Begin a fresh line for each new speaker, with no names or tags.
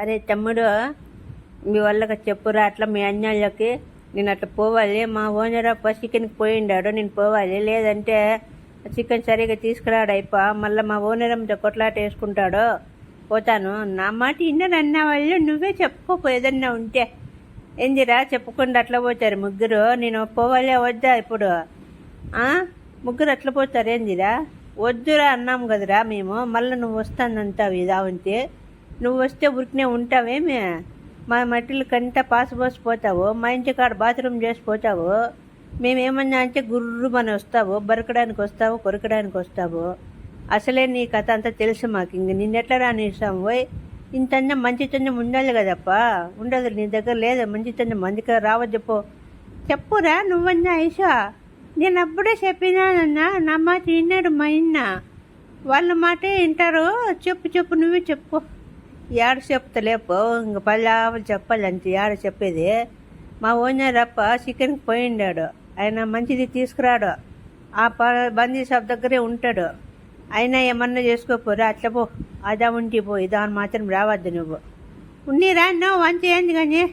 అరే తమ్ముడు మీ వాళ్ళకి చెప్పురా అట్లా మీ అన్యాళ్ళకి నేను అట్లా పోవాలి. మా ఓనర్ అప్ప చికెన్కి పోయిండాడు నేను పోవాలి. లేదంటే చికెన్ సరిగా తీసుకురాడు అయిపో మళ్ళీ మా ఓనర్ అమ్మతో కొట్లాట వేసుకుంటాడు. పోతాను. నా మాట ఇన్నర్ అన్న వాళ్ళు నువ్వే చెప్పుకోపో ఏదన్నా ఉంటే. ఏందిరా చెప్పకుండా అట్లా పోతారు ముగ్గురు. నేను పోవాలే వద్దా ఇప్పుడు? ముగ్గురు అట్లా పోతారు ఏందిరా? వద్దురా అన్నాం కదరా మేము. మళ్ళీ నువ్వు వస్తానంటావు ఇదా ఉంటే నువ్వు వస్తే ఉరికినే ఉంటావేమి? మా మట్టిలకంతా పాసిపోసి పోతావు? మా ఇంటి కాడ బాత్రూమ్ చేసి పోతావు? మేమేమన్నా అంటే గుర్రు మన వస్తావు? బరకడానికి వస్తావు? కొరకడానికి వస్తావు? అసలే నీ కథ అంతా తెలుసు మాకు. ఇంక నిన్నెట్లా రానిస్తాం పోయి ఇంతన్నా మంచితనం ఉండాలి కదప్పా? ఉండదు నీ దగ్గర లేదు. మంచితనం అందుకే రావద్దు పో. చెప్పురా నువ్వన్నా ఐషా? నేను అప్పుడే చెప్పినానన్నా నా మాట విన్నాడు మా ఇన్న. వాళ్ళ మాటే వింటారు? చెప్పు చెప్పు నువ్వే చెప్పు. ఏడ చెప్తలేపు ఇంక పల్లెవరు చెప్పాలంటే ఏడ చెప్పేది మా ఓనర్ అప్ప చికెన్కి పోయిండాడు ఆయన మంచిది తీసుకురాడు ఆ ప బందీ షాప్ దగ్గరే ఉంటాడు అయినా ఏమన్నా చేసుకోపోరా అట్లా పో అదా ఉంటే పో ఇదా మాత్రం రావద్దు నువ్వు ఉన్నీరా నువ్వు వంట ఏంది కానీ